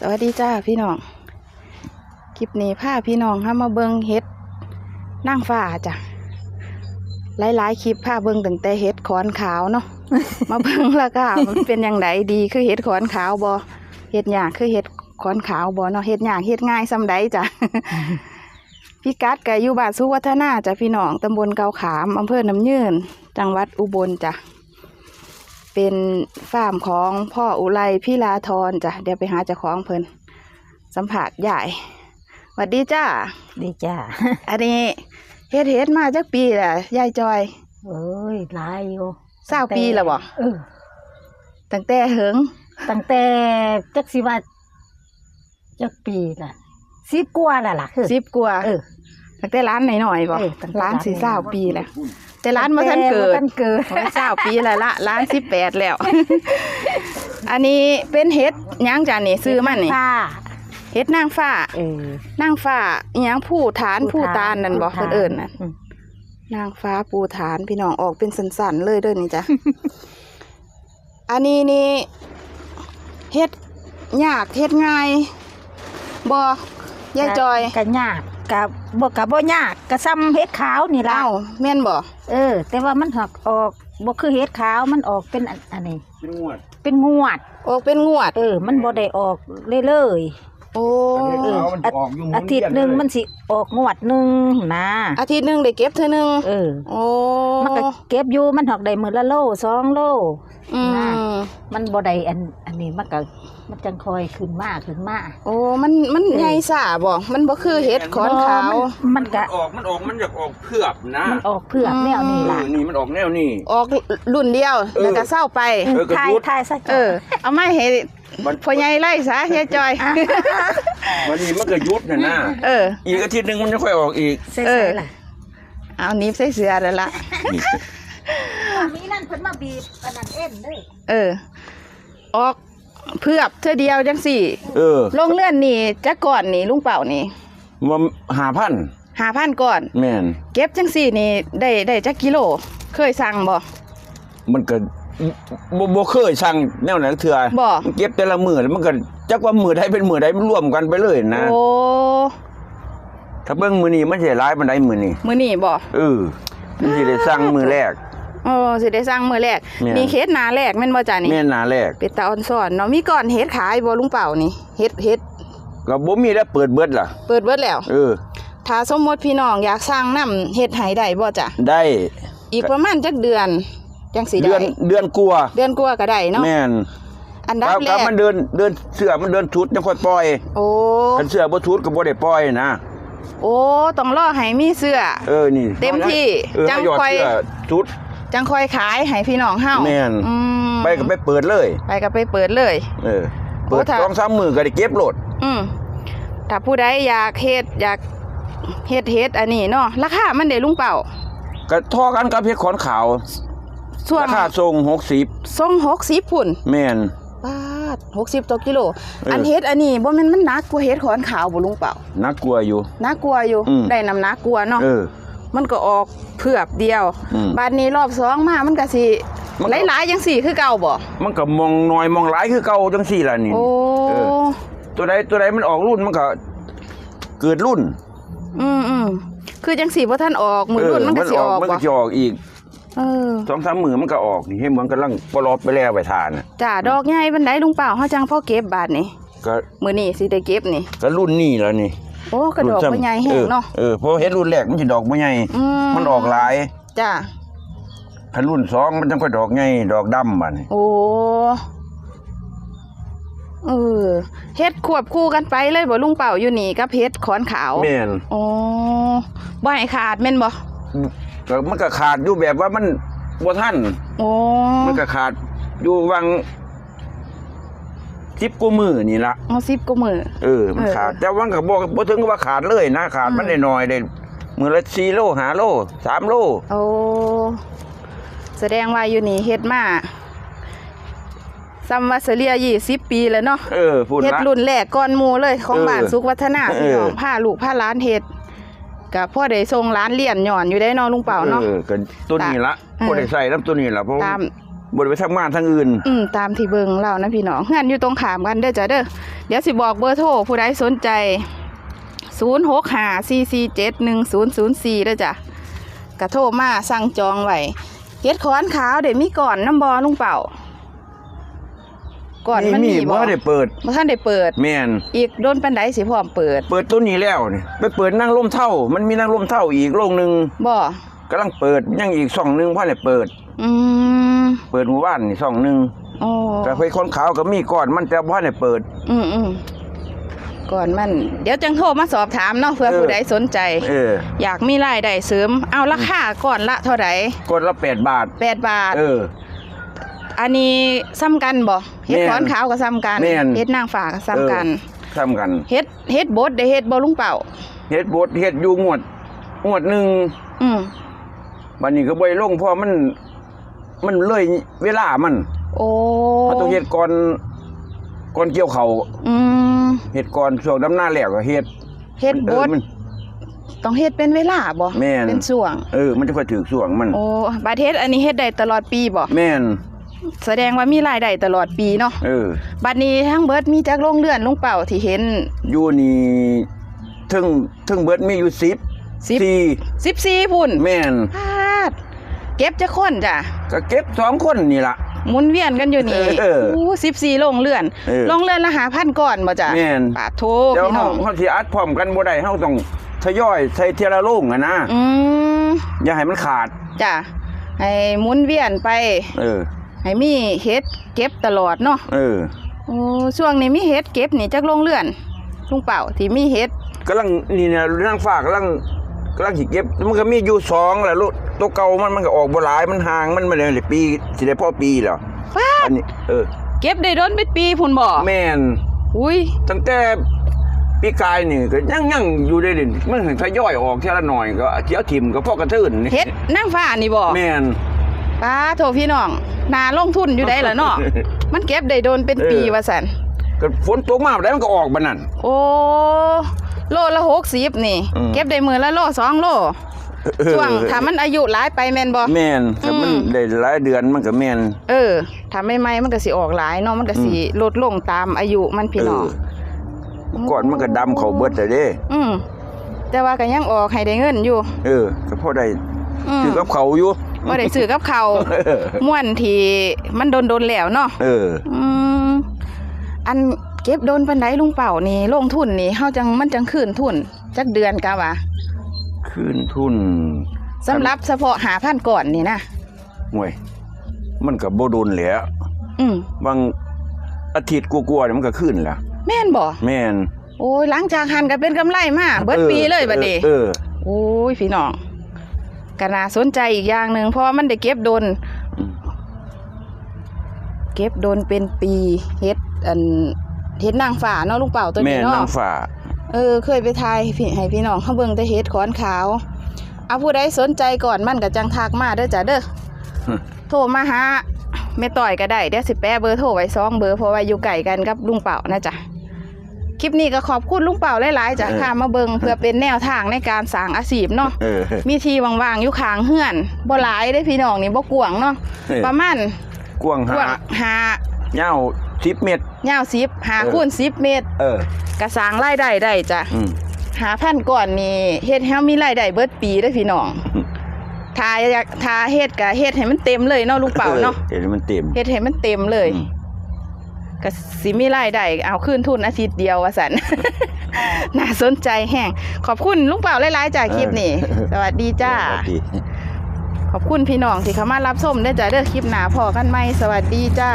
สวัสดีจ้าพี่น้อง คลิปนี้พาพี่น้องห้ามาเบิงเฮ็ดนั่งฟ้าจ้ะหลายๆคลิปพาเบิงตั้งแต่เฮ็ดขอนขาวเนาะ มาเบิงแล้วก็มันเป็นอย่างไรดีคือเฮ็ดขอนขาวบอเฮ็ดยากคือเฮ็ดขอนขาวบอเนาะเฮ็ดยากเฮ็ดง่ายซำใดจ้ะพี่กัดกับอยู่บ้านสุวัฒนาจ้ะพี่น้องตำบลเกาขามอำเภอน้ำยืน จังหวัดอุบลจ้ะ เป็นฟาร์มของพ่ออุไรพี่ลาทรจ้ะเดี๋ยวไปหาเจ้าของเพิ่นสัมผัสใหญ่สวัสดีจ้าดีจ้า อันนี้เฮ็ดเฮ็ดมาจักปีแหละยายจอยเอ้ยหลายอยู่เศร้าปีแล้วบ่เออตั้งแต่เหิงตั้งแต่จักสิว่าจักปีล่ะสิบกว่าแล้วล่ะคือสิบกว่าเออตั้งแต่ร้านหน่อยๆบ่เออตั้งแต่ร้านร้านสี่น้อยๆเศร้าปีแล้ว แต่ร้านมาทันเกิตั้งดแต่บ่ทันเกิดโอ้ยเศร้าปีแล้วละร้านสิบแปดแล้ว อันนี้เป็นเฮ็ดหยังจ้ะนี่ซื้อมันนี่ค่ะเฮ็ดนางฟ้าเออนางฟ้าอิหยังผู้ฐานผู้ตาลนั่นบ่ผู้เพิ่นเอิ้นน่ะอืมนางฟ้าปูฐานพี่น้องออกเป็นสันๆเลยเด้อนี่จ้ะอันนี้นี่เฮ็ดยากเฮ็ดง่ายบ่ยายจอยก็ยาก กับบ่กับบ่ยากก็ซ้ำเฮ็ดขาวนี่ล่ะเอ้าแม่นบ่เออ แต่ว่ามันหักออกบ่คือเฮ็ดขาวมันออกเป็นอันอันนี้เป็นงวดเป็นงวด ออกเป็นงวด เออ มันบ่ได้ออกเลยเลย โอ้อันนี้เออเอามันจะออกอยู่หมุนอาทิตย์หนึงมันสิออกงวดหนึงนะอาทิตย์หนึงได้เก็บเทื่อหนึงเออ โอ้มันก็เก็บอยู่มันหอกได้มือละโลสองโล อืมนะมันบ่ได้อันอันนี้มันก็มันจังคอยขึ้นมาขึ้นมาโอ้มันมันเออใหญ่ซ่าบ่มันบ่คือเฮ็ดขอนขาวบ่มันมันก็ออกมันออกมันอยากออกเพือบนะมันออกเพือกอืมแนวนี้เอล่ะอนี่มันออกแนวนี่ ออกรุ่นเดียวเออแล้วก็เศร้าไป เออเออก็ทายหยุด ทายซะเออเอาไม้ให้ มันพ่อใหญ่ไล่ซะยายจอย วันนี้มันก็ยุดน่ะนะเออ อีกอาทิตย์หนึงมันจะค่อยออกอีกใส่เออๆล่ะเอาหนีบใส่เสือแล้วล่ะนี่มีนั่นเพิ่นมาบีบอันนั้นเอ็นเด้อเออ ออกเพือบเธอเดียวจังสี่ เออลงเลื่อนนี่จักก่อนนี่ลุงเป่านี่มันหาพันหาพันก่อน แม่นเก็บจังสี่นี่ได้ได้จักกิโล เคยสั่งบ่มันก็ บ่บ่เคยสั่งแนวไหนเถื่อบ่ มันเก็บแต่ละมือแล้วมันก็จักว่ามือใดเป็นมือใดมันรวมกันไปเลยนะ โอ้ถ้าเบิ่งมือนี้มันสิหลายปานใดมือนี้มื้อนี้บ่ เออมันสิได้สั่งมือแรก โอ้สิได้สั่งมื้อแรก แม่นนี่เคสหนาแรกแม่นบ่จ้ะนี่ แม่นหน้าแรก เป็นตาออนซ่อนเนาะมีก่อนเฮ็ดขายบ่ลุงเป่านี่เฮ็ดเฮ็ดก็บ่มีแล้วเปิดเบิดล่ะ เปิดเบิดแล้ว เออ ถ้าสมมติพี่น้องอยากสั่งน้ำเฮ็ดให้ได้บ่จ้ะได้อีกประมาณจักเดือน จังสิเดืได้อนเดือนกลัวาเดือนกว่าก็ได้เนาะแม่นอันดับครับแรครับกมันเดินเดินเสือมันเดินชุดยังค่อยปล่อย โอ้คันเสือบ่ชุดก็บ่ได้ปล่อยนะโอ้ต้องรอให้มีเสื้อเออนี่ เต็มที่เออจังหยอดค่อยเสือชุดจังค่อยขายให้พี่น้องเฮาแม่นอืมไปก็ไปเปิดเลย ไปก็ไปเปิดเลย เออโอ้เปิดถ้าสองสามมือก็ได้เก็บโหลด อืมถ้าผู้ใดอยากเฮ็ดอยากเฮ็ดเฮ็ดอันนี้เนาะราคามันได้ลุงเป่าก็ทอกันกับเพชรขอนขาว ช่วงราคาทรง60ทรง60พุ่นแม่นบาท60ต่อกิโลเอออัอันเฮ็ดอันนี้บ่แม่นมันหนักกว่าเฮ็ดขอนขาวบ่ลุงเป่าน่ากลัวอยู่น่ากลัวอยู่อืมได้น้ำหนักกลัวเนาะเออมันก็ออกเผือบเดียวอืมบาดนี้รอบสองมามันก็สิมันก็หลายๆจังสี่คือเก่าบ่ มันก็มองน้อยมองหลายคือเก่าจังซี่ล่ะนี่โอ้เออตัวใดตัวใดมันออกรุ่นมันก็เกิดรุ่น อืมอืมคือจังสี่บ่ทันออกมือรุ่นมันก็สิออกมันบ่ก็สิออกอีก เออสองสามมือมันก็ออกนี่ให้เหมือนกำลังปลอบไปแล้วไปทานน่ะจ้าดอกใหญ่บันไดลุงเป่าเฮาจังพอเก็บบาดนี้ก็มื้อนี้สิได้เก็บนี่ ก็รุ่นนี้แล้วนี่โอ้กระดอกรุ่นบ่ซ้ำใหญ่แฮงเนาะเออเออเพราะเฮ็ดรุ่นแรกมันสิดอกบ่ใหญ่อืมมันออกหลายจ้าคันรุ่นสองมันจังค่อยดอกใหญ่ดอกดำบัดนี้โอ้เออเฮ็ดควบคู่กันไปเลยบ่ลุงเป่าอยู่นี่กับเฮ็ดขอนขาวแม่นโอ้บ่ให้ขาดแม่นบ่ ก็มันก็ขาดอยู่แบบว่ามันบ่ทันโอ้มันก็ขาดอยู่วังสิบกว่ามือนี่ละเอาสิบก็มือเออมันเออขาด แต่ว่าก็บอกบ่ถึงกับว่าขาดเลยนะขาดอืมมันได้น้อยได้มือละ4โล5โล3โลโอ้แสดงว่าอยู่นี่เฮ็ดมาซัมวัสเลียยี่สิบปีแล้วเนาะเออพูดเฮ็ดละรุ่นแรกก่อนหมู่เลย ของเออบ้านสุขวัฒนาเออพี่น้องพาลูกพาหลานเฮ็ด กับพ่อได้ส่งหลานเรียนหย่อนอยู่ได้เนาะลุงเป่าเนาะ เออก็ตัวนี้ละเออ บ่ได้ใส่น้ำตัวนี้ละเพราะตาม บ่ได้ไปทำงานทางอื่น อืมตามที่เบิงเรานะพี่น้องเฮือนอยู่ตรงขามกันเด้อจ้ะเด้อเดี๋ยวสิบอกเบอร์โทรผู้ใดสนใจ 0 6 5 4 4 7 1 0 0 4เด้อจ้ะกระโทรมาสั่งจองไว้เฮ็ดขอนขาวเดี๋ยวมีก่อนน้ำบอลุงเป่า ก่อนมันมีบ่บ่ได้เปิดบ่ทันได้เปิดแม่นอีกโดนปันไดสิพร้อมเปิด เปิดตัวนี้แล้วนี่ไปเปิดนั่งร่มเท่า มันมีนั่งร่มเท่าอีกโรงหนึงบ่กำลังเปิดยังอีกช่องหนึงพ่อได้เปิด อืมเปิดหมู่บ้านนี่ช่องหนึงโอ้แต่ไฟคนขาวก็มีก่อนมันแต่พ่อได้เปิด อืมอืมก่อนมันเดี๋ยวจังโทรมาสอบถามเนาะเพื่อเออผู้ใดสนใจเอออยากมีรายได้เสริม เอาราคาก่อนละเท่าไหร่กดละ8บาทแปดบาท เออ อันนี้ซ้ำกันบ่เฮ็ดแม่นขอนขาวก็ซ้ำกันแม่น เฮ็ดนางฟ้าก็ซ้ำกันทำกันเฮ็ดเฮ็ดบดได้เฮ็ดบ่ลุงเป่า เฮ็ดบดเฮ็ดอยู่งวดงวดหนึงอืมบัดนี้ก็บ่ได้ลงเพราะมัน มันเลยเวลามันโอ้มันต้องเฮ็ดก่อนก่อนเกี่ยวเขาวอืมเฮ็ดก่อนช่วงดำหน้าแล้วก็เฮ็ดเฮ็ดบเออดมัน ต้องเฮ็ดเป็นเวลาบ่แม่น เป็นช่วง เออมันจะค่อยถึกช่วงมัน โอ้บาดเฮ็ดอันนี้เฮ็ดได้ตลอดปีบ่แม่น แสดงว่ามีรายได้ตลอดปีเนาะเออ บัดนี้ทั้งเบิดมีจักโรงเรือนลุงเป่าที่เห็นอยู่นี่ถึงถึงเบิดมีอยู่10สิบสี่14พุ่นแม่นพาดเก็บจะคนจ้ะก็เก็บสองคนนี่ล่ะ หมุนเวียนกันอยู่นี่เอออู้สิบสี่โรงเรือนเออโรงเรือนละหาพันก่อนบ่จ้ะแม่น ปาดโทเดี๋ยวพี่น้เฮาองเฮาสิอัดพร้อมกันบ่ได้เฮาต้องทยอยใส่เทียละโรงอะนะอืมอย่าให้มันขาด จ้ะให้หมุนเวียนไป เออ ให้มีเฮ็ดเก็บตลอดเนาะเออโอ้ช่วงนี้มีเฮ็ดเก็บนี่จักโรงเรือนลุงเป่าที่มีเฮ็ดกำลังนี่เนี่ยนางฟ้ากำลังกำลังสิเก็บมันก็มีอยู่สองแหละลูกตัวเก่ามันมันก็ออกบ่หลายมันห่างมันมาเลยปีสิได้พอปีแล้วฟาอัดนนี้เออ เก็บได้โดนเป็นปีพุ่นบ่แม่นอุ้ยตั้งแต่ปีกายนี่ก็ยังยังอยู่ได้เด่นมันถึงทยอยออกเท่าละหน่อยก็เจียวถิ่มก็พ่อกระทืนนี่เฮ็ดนางฟ้านี่บ่แม่น ป้าโทพี่น้องนาลงทุนอยู่ได้ล่ะเนาะมันเก็บได้โดนเป็นปีเออว่าซั่นก็ฝนตกมาแล้วมันก็ออกบัดนั้นโอ้โลละหกสิบนี่อืมเก็บได้มือละโลสองโลเออช่วงถ้ามันอายุหลายไปแม่นบ่แม่นถ้ามันอืมได้หลายเดือนมันก็แม่นเออถ้าไม่ไม่มันก็สิออกหลายเนาะมันก็สิลดลงตามอายุมันพี่น้องเออก่อนมันก็ดำเขาเบิดแต่เด้ อืมแต่ว่าก็ยังออกให้ได้เงินอยู่ เออก็พอได้อืมซื้อกับเขาวอยู่ บ่ได้ซื้อกับเขาวเออม่วนที่มันโดนๆแล้วเนาะเออ อืมอันเก็บโดนปานใดลุงเป่านี่ลงทุนนี่เฮาจังมันจังคืนทุนจักเดือนกะวะคืนทุนสำหรับเฉพาะหาพันก่อนนี่นะห่วย มันก็บ่โดนแหล้วอืมบางอาทิตย์กลัวาๆเนี่ยมันก็ขึ้นแล้วแม่นบ่แม่นโอ้ยหลังจากหันก็เป็นกำไรมาเบิดปีเลยบัดนี้เออโอ้ยพี่น้อง ก็น่าสนใจอีกอย่างหนึ่งเพราะว่ามันได้เก็บโดนอืมเก็บโดนเป็นปีเฮ็ดอันเฮ็ดนางฟ้าเนาะลุงเป่าตัวแม่นี้นาเนาะงฟ้าเออเคยไปทายพี่ให้พี่น้องเขาเบิ่งแต่เฮ็ดขอนขาวเอาผู้ใดสนใจก่อนมันก็จังทักมาเด้อจ้ะเด้อฮึโทรมาหาแม่ต่อยก็ได้เดี๋ยวสิแปะเบอร์โทรไว้สองเบอร์เพราะว่าอยู่ไกลกันกับลุงเป่านะจ๊ะ คลิปนี้ก็ขอบคุณลุงเป่าหลายๆจ้ะค่ะมาเบิ่งเพื่อเป็นแนวทางในการสร้างอาชีพเนาะเออ มีที่ว่างๆอยู่ข้างเฮือนบ่หลายเด้พี่น้องนี่บ่กว้างเนาะเออ ประมาณกว้างกว้างหาหาเงา10เมตร ยาว10หาเออ คูณ10เมตรเออก็สร้างรายได้ได้จ้ะอืม หาพันก่อนนี่เฮ็ดให้เฮามีรายได้เบิดปีเด้อพี่น้องอืมถ้าอยากถ้าเฮ็ดก็เฮ็ดให้มันเต็มเลยเนาะลูกเป่าเนาะเออเดี๋ยวมันเต็มเฮ็ดให้มันเต็มเลย อืม ก็สิมีรายได้เอาคืนทุนอาทิตย์เดียวว่าซั่นน่าสนใจแฮงขอบคุณลุงเป่าหลายๆจากคลิปนี้ สวัสดีจ้า สวัสดีขอบคุณพี่น้องที่เข้ามารับชมเด้อจ้าเด้อคลิปหน้าพอกันไหมสวัสดีจ้า